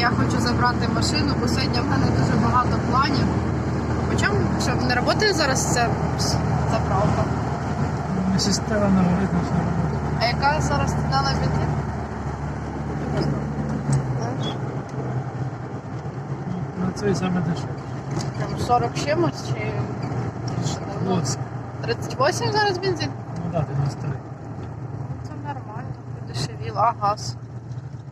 Я хочу забрати машину, бо сьогодні в мене дуже багато планів. Причому, що не працює зараз ця заправка. Сестра на горить наша робота. А яка зараз на бензин? Знаєш? На цей саме дешевше. Там 40 чимось чи? Ну, Ось. 38 зараз бензин? Ну да, 93. Це нормально, подешевіло. А газ.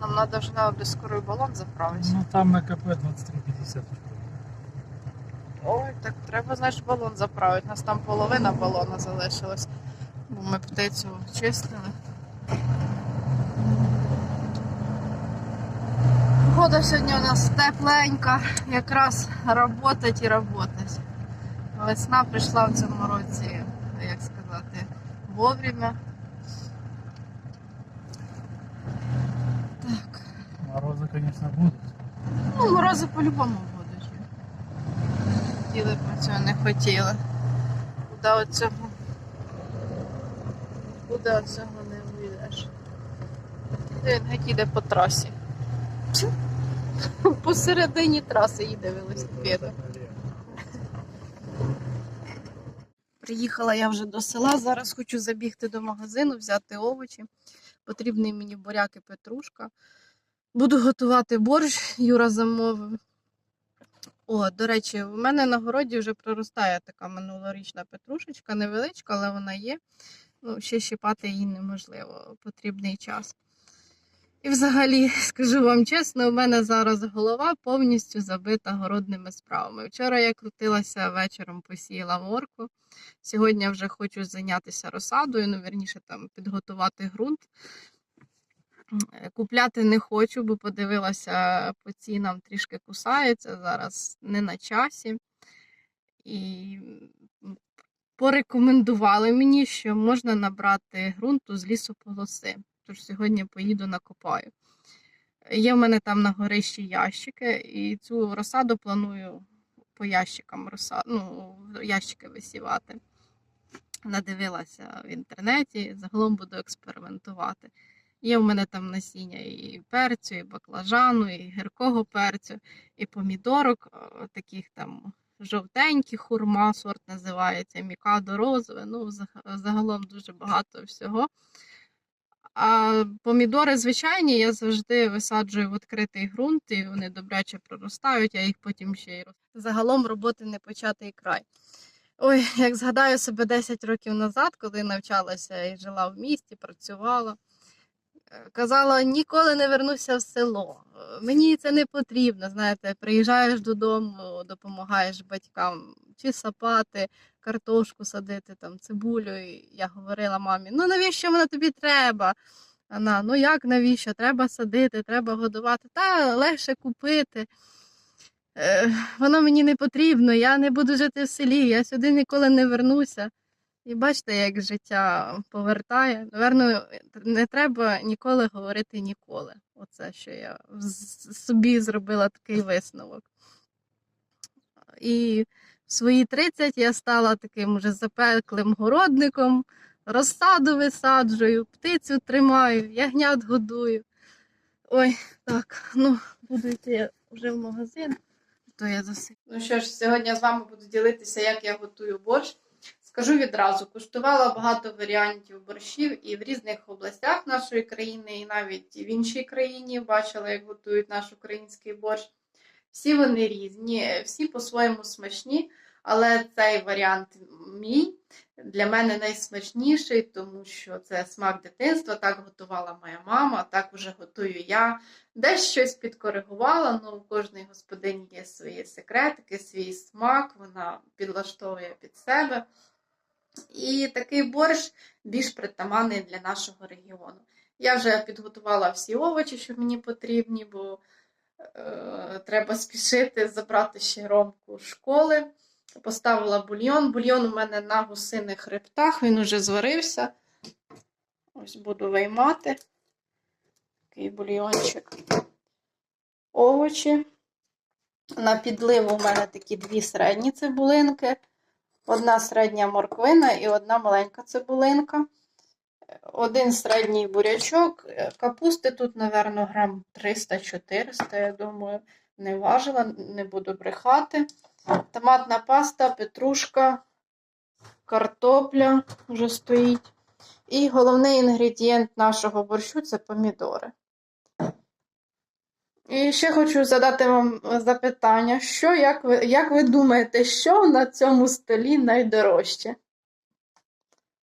Нам треба вже на дискорий балон заправити. Ну там на КП 23,50. Ой, так треба, знаєш, балон заправити. У нас там половина балона залишилась. Бо ми птицю чистили. Погода сьогодні у нас тепленька, якраз работать і работать. Весна прийшла в цьому році, як сказати, вовремя. Так. Морози, звісно, будуть. Ну, морози по-любому будуть. Хотіли б ми цього не хотіли. Куди оцього? Куди оцього не вийдеш? Він геть іде по трасі. Посередині траси їде велосипедом. Приїхала я вже до села. Зараз хочу забігти до магазину, взяти овочі. Потрібний мені буряк і петрушка. Буду готувати борщ, Юра замовив. О, до речі, в мене на городі вже проростає така минулорічна петрушечка, невеличка, але вона є. Ну, ще щипати її неможливо, потрібний час. І взагалі, скажу вам чесно, у мене зараз голова повністю забита городними справами. Вчора я крутилася вечором, посіяла морку. Сьогодні вже хочу зайнятися розсадою, ну, вірніше, там підготувати ґрунт. Е, Купляти не хочу, бо подивилася по цінам трішки кусається зараз не на часі. І порекомендували мені, що можна набрати ґрунту з лісополоси. Тож сьогодні поїду накопаю. Є в мене там на горищі ящики, і цю розсаду планую по ящикам розсад... ну, ящики висівати. Надивилася в інтернеті, загалом буду експериментувати. Є в мене там насіння і перцю, і баклажану, і гіркого перцю, і помідорок, е, таких там жовтеньких, хурма, сорт називається, мікадо розове. Ну, загалом дуже багато всього. А помідори звичайні я завжди висаджую в відкритий ґрунт, і вони добряче проростають, а їх потім ще й. Загалом роботи не початий край. Ой, як згадаю себе 10 років назад, коли навчалася і жила в місті, працювала. Казала, ніколи не вернуся в село. Мені це не потрібно. Знаєте, приїжджаєш додому, допомагаєш батькам чи сапати, картошку садити, там, цибулю. І я говорила мамі: ну навіщо воно тобі треба? Вона, ну як навіщо? Треба садити, треба годувати, та легше купити. Е, воно мені не потрібно, я не буду жити в селі, я сюди ніколи не вернуся. І бачите, як життя повертає. Наверно, не треба ніколи говорити ніколи. Оце, що я собі зробила такий висновок. І в свої 30 я стала таким уже запеклим городником, розсаду висаджую, птицю тримаю, ягнят годую. Ой, так, ну, буду йти вже в магазин, то я засип. Ну що ж, сьогодні я з вами буду ділитися, як я готую борщ. Скажу відразу, куштувала багато варіантів борщів і в різних областях нашої країни, і навіть в іншій країні бачила, як готують наш український борщ. Всі вони різні, всі по-своєму смачні, але цей варіант мій для мене найсмачніший, тому що це смак дитинства. Так готувала моя мама, так вже готую я. Десь щось підкоригувала, але у кожної господині є свої секретики, свій смак, вона підлаштовує під себе. І такий борщ більш притаманний для нашого регіону. Я вже підготувала всі овочі, що мені потрібні, бо е, треба спішити забрати ще ромку з школи. Поставила бульйон. Бульйон у мене на гусиних хребтах, він уже зварився. Ось буду виймати. Такий бульйончик. Овочі. На підливу у мене такі дві середні цибулинки. Одна середня морквина і одна маленька цибулинка, один середній бурячок, капусти тут, напевно, грам 300-400, я думаю, не важила, не буду брехати. Томатна паста, петрушка, картопля вже стоїть. І головний інгредієнт нашого борщу це помідори. І ще хочу задати вам запитання, що, як ви, як ви думаєте, що на цьому столі найдорожче?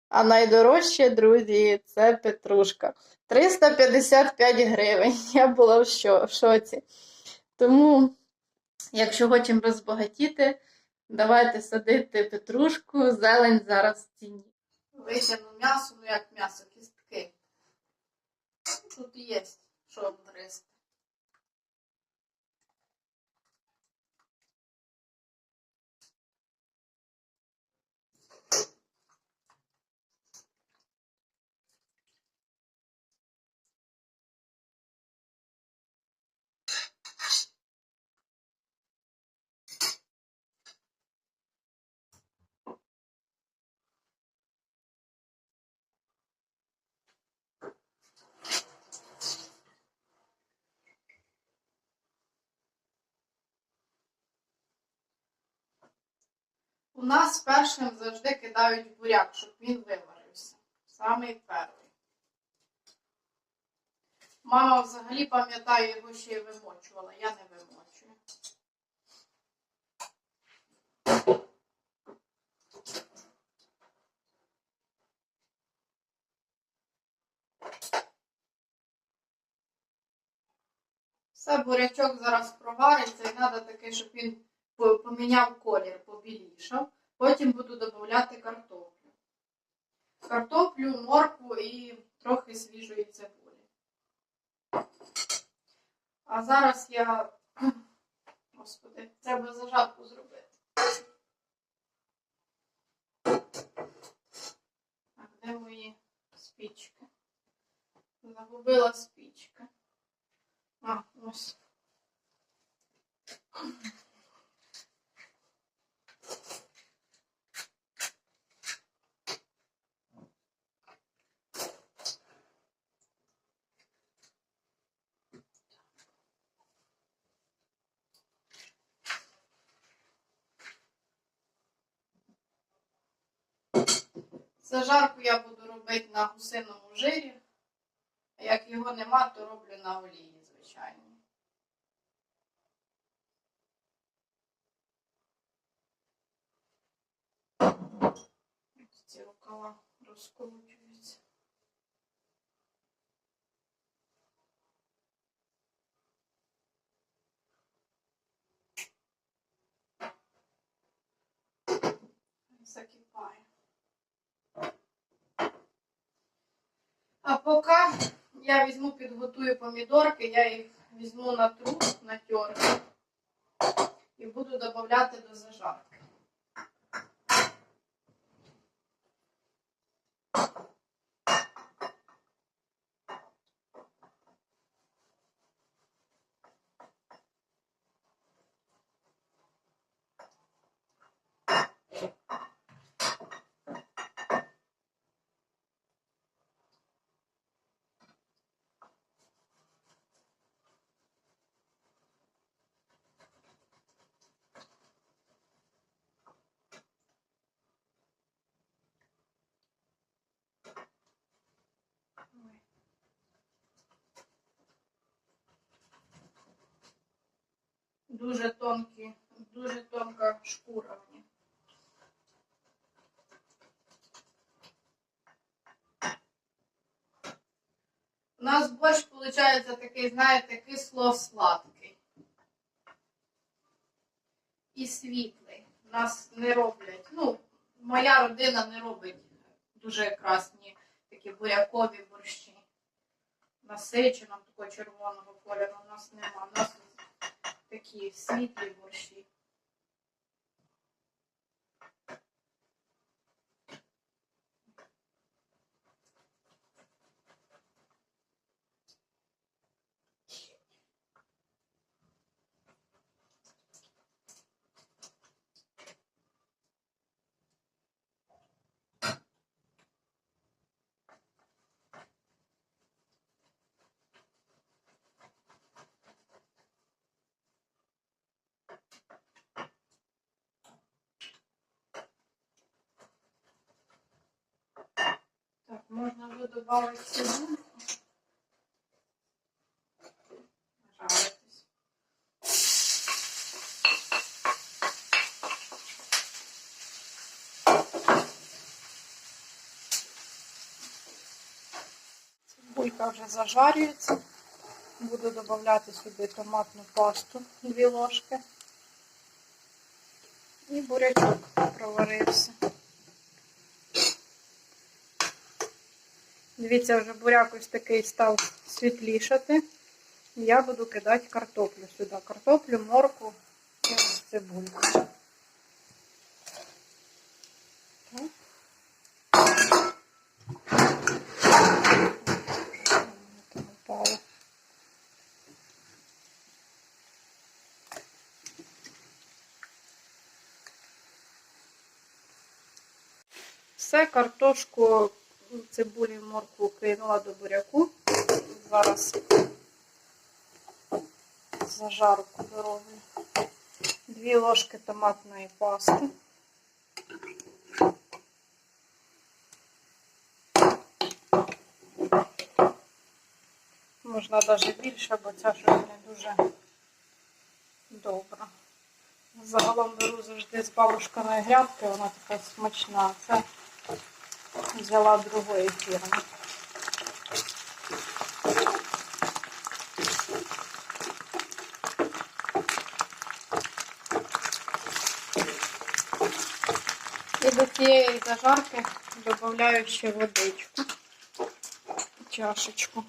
А найдорожче, друзі, це петрушка. 355 гривень. Я була в шо- в шоці. Тому, якщо хочемо розбагатіти, давайте садити петрушку, зелень зараз в ціні. Витягну м'ясо, ну як м'ясо, кістки. Тут є, що обгризти. У нас першим завжди кидають буряк, щоб він виварився. Самий перший. Мама взагалі пам'ятає, його ще й вимочувала, я не вимочую. Все, бурячок зараз провариться і треба таке, щоб він поміняв колір, побілішав. Потім буду додавати картоплю. Картоплю, моркву і трохи свіжої цибулі. А зараз я. Господи, треба зажарку зробити. Так, де мої спічки? Загубила спічки. А, ось. Зажарку я буду робити на гусиному жирі. А як його нема, то роблю на олії, звичайно. Ось Ці рукава розкручуються. А поки я візьму, підготую помідорки, я їх візьму на тру, на терку і буду додавати до зажарки. Дуже тонкі, дуже тонка шкура. У нас борщ виходить такий, знаєте, кисло-сладкий. І світлий. Нас не роблять. Ну, моя родина не робить дуже красні такі бурякові борщі. Насиченого такого червоного кольору у нас нема. У нас такі світлі борщі. Додати цибульку. Жаритись. Цибулька вже зажарюється. Буду додавати сюди томатну пасту 2 ложки. І бурячок проварився. Дивіться, вже буряк ось такий став світлішати. Я буду кидати картоплю сюди. Картоплю, морку і цибульку. Все, картошку, цибулі, морку кинула до буряку. Зараз зажарку дороблю. Дві ложки томатної пасти. Можна навіть більше, бо ця щось не дуже добра. Загалом беру завжди з бабушкиної грядки, вона така смачна. Це взяла другої фірми. І до цієї зажарки додаю ще водичку, чашечку.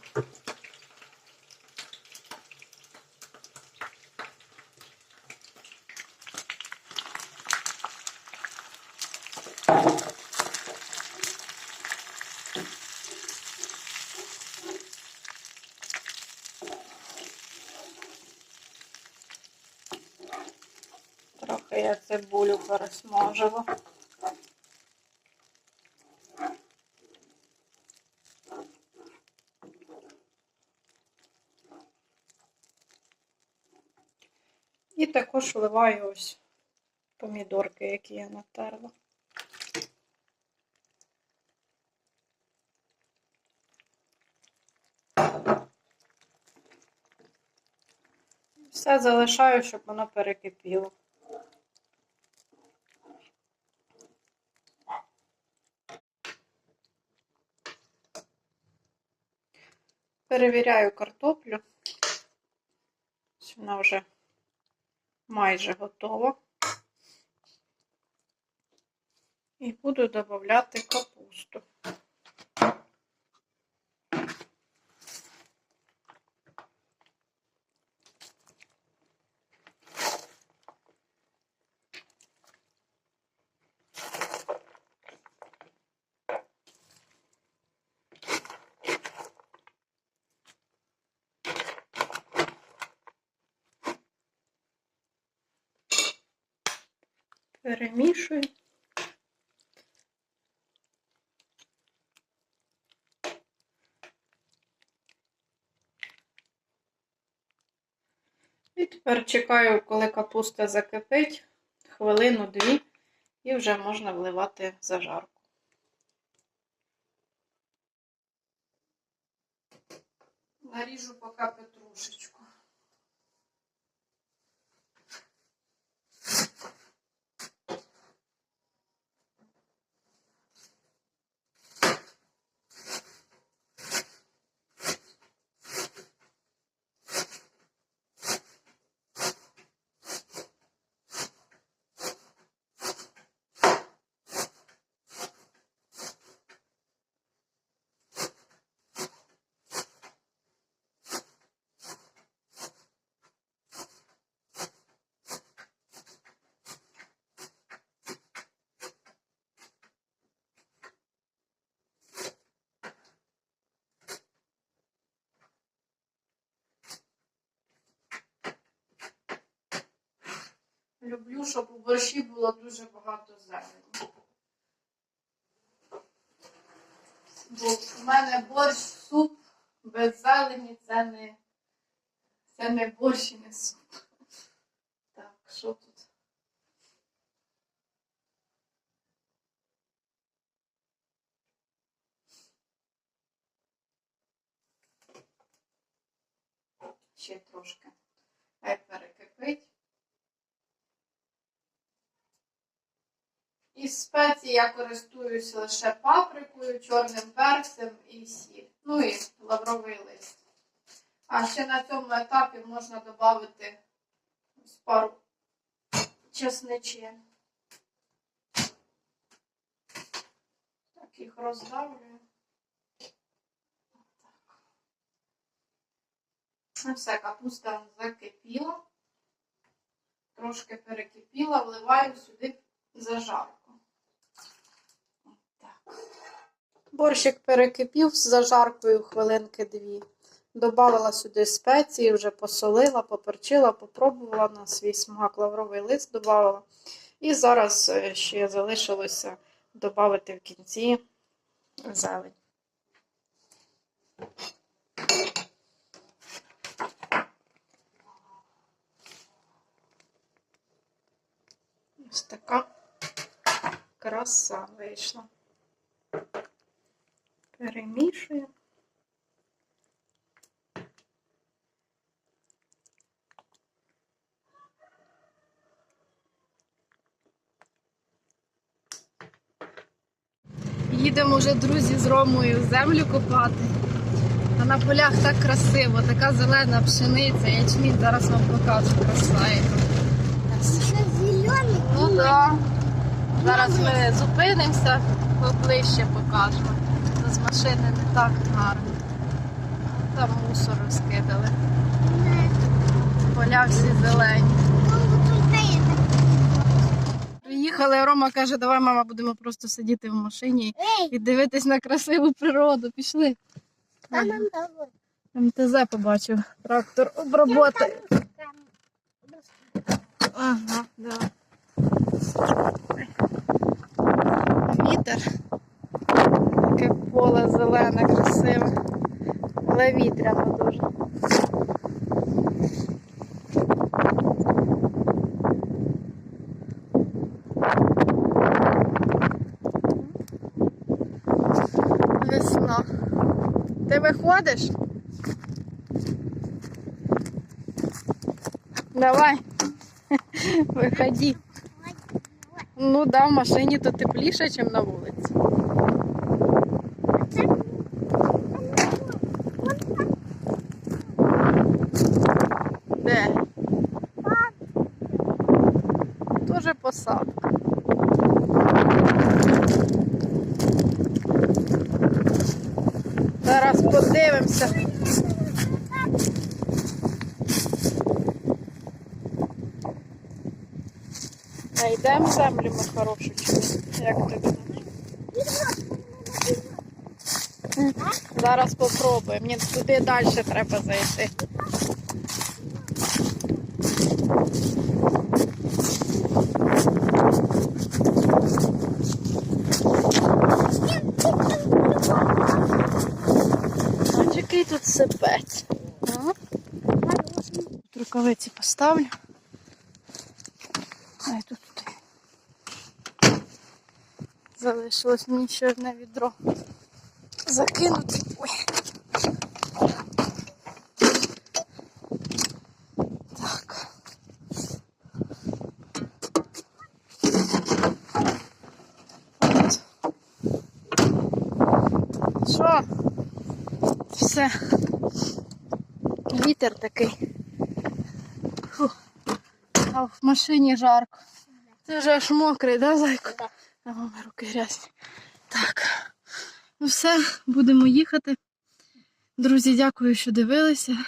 Я цибулю пересмажила. І також вливаю ось помідорки, які я натерла. Все залишаю, щоб воно перекипіло. Перевіряю картоплю. Вона вже майже готова. І буду додавати капусту. Перемішую. І тепер чекаю, коли капуста закипить, хвилину-дві, і вже можна вливати зажарку. Наріжу поки петрушечку. люблю, щоб у борщі було дуже багато зелені. Бо в мене борщ, суп без зелені це не, це не борщ і не суп. Так, що тут? Ще трошки. Хай перекипить. Із спецій я користуюся лише паприкою, чорним перцем і сіль. Ну і лавровий лист. А ще на цьому етапі можна додати ось пару чесничин. Так, їх роздавлюю. Ну все, капуста закипіла. Трошки перекипіла, вливаю сюди зажарку. Так. Борщик перекипів з зажаркою хвилинки дві. Добавила сюди спеції, вже посолила, поперчила, попробувала на свій смак, лавровий лист додавала. І зараз е, ще залишилося додати в кінці зелень. Ось така краса вийшла. Перемішую. Їдемо вже, друзі, з Ромою землю копати. А на полях так красиво, така зелена пшениця, ячмінь. Зараз вам покажу краса. Ну так. Зараз ми зупинимося, поближче покажемо. З машини не так гарно. Там мусор розкидали. Поля всі зелені. Приїхали, Рома каже, давай, мама, будемо просто сидіти в машині і дивитись на красиву природу. Пішли. там. МТЗ побачив. Трактор оброботає. Ага, да. Вітер. Таке поле зелене, красиве. Але вітряно дуже. Весна. Ти виходиш? Давай. Виходи. Ну да, в машині то тепліше, ніж на вулиці. Землю ми хорошу чи? Як думаєш? Зараз попробуємо. Ні, туди далі треба зайти. Ось який тут сипець. Рукавиці поставлю. Ай, тут залишилось мені ще одне відро закинути. Ой. Так. Що? Все. Вітер такий. Фу. А в машині жарко. Ти вже аж мокрий, да, зайко? А мами руки грязні. Так. Ну все, будемо їхати. Друзі, дякую, що дивилися.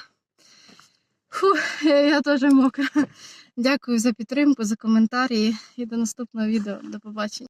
Фу, я теж мокра. Дякую за підтримку, за коментарі і до наступного відео. До побачення.